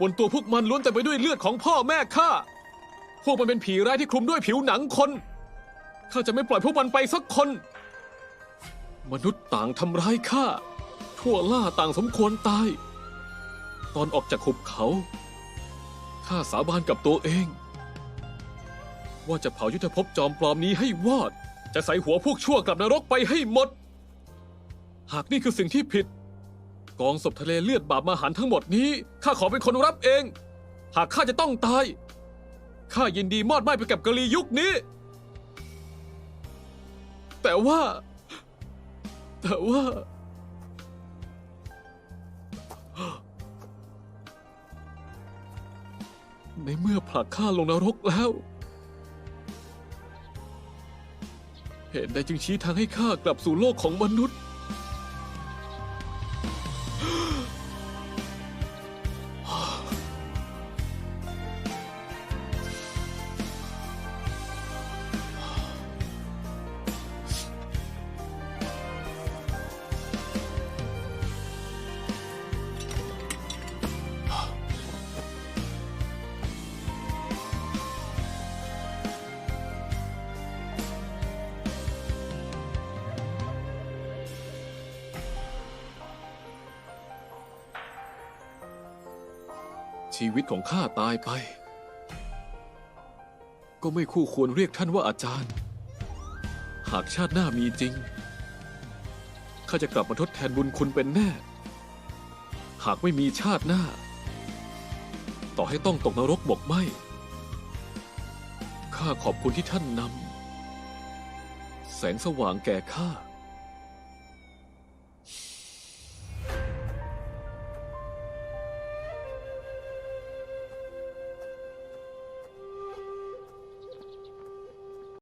บนตัวพวกมันล้วนแต่ไปด้วยเลือดของพ่อแม่ข้า พวกมันเป็นผีร้ายที่คลุมด้วยผิวหนังคน ข้าจะไม่ปล่อยพวกมันไปสักคน มนุษย์ต่างทำร้ายข้า ทั่วล่าต่างสมควรตาย ตอนออกจากหุบเขา ข้าสาบานกับตัวเอง ว่าจะเผายุทธภพจอมปลอมนี้ให้วอด จะใส่หัวพวกชั่วกลับนรกไปให้หมด หากนี่คือสิ่งที่ผิด กองศพทะเลเลือดบาปมหันทั้งหมดนี้ข้าขอเป็นคนรับเอง หากข้าจะต้องตายข้ายินดีมอดไหม้ไปกับกะลียุคนี้ แต่ว่า แต่ว่า ในเมื่อผลักข้าลงนรกแล้ว เหตุใดจึงชี้ทางให้ข้ากลับสู่โลกของมนุษย์ ชีวิตของข้าตายไป ก็ไม่คู่ควรเรียกท่านว่าอาจารย์ หากชาติหน้ามีจริง ข้าจะกลับมาทดแทนบุญคุณเป็นแน่ หากไม่มีชาติหน้า ต่อให้ต้องตกนรกบกไหมข้าขอบคุณที่ท่านนำแสงสว่างแก่ข้า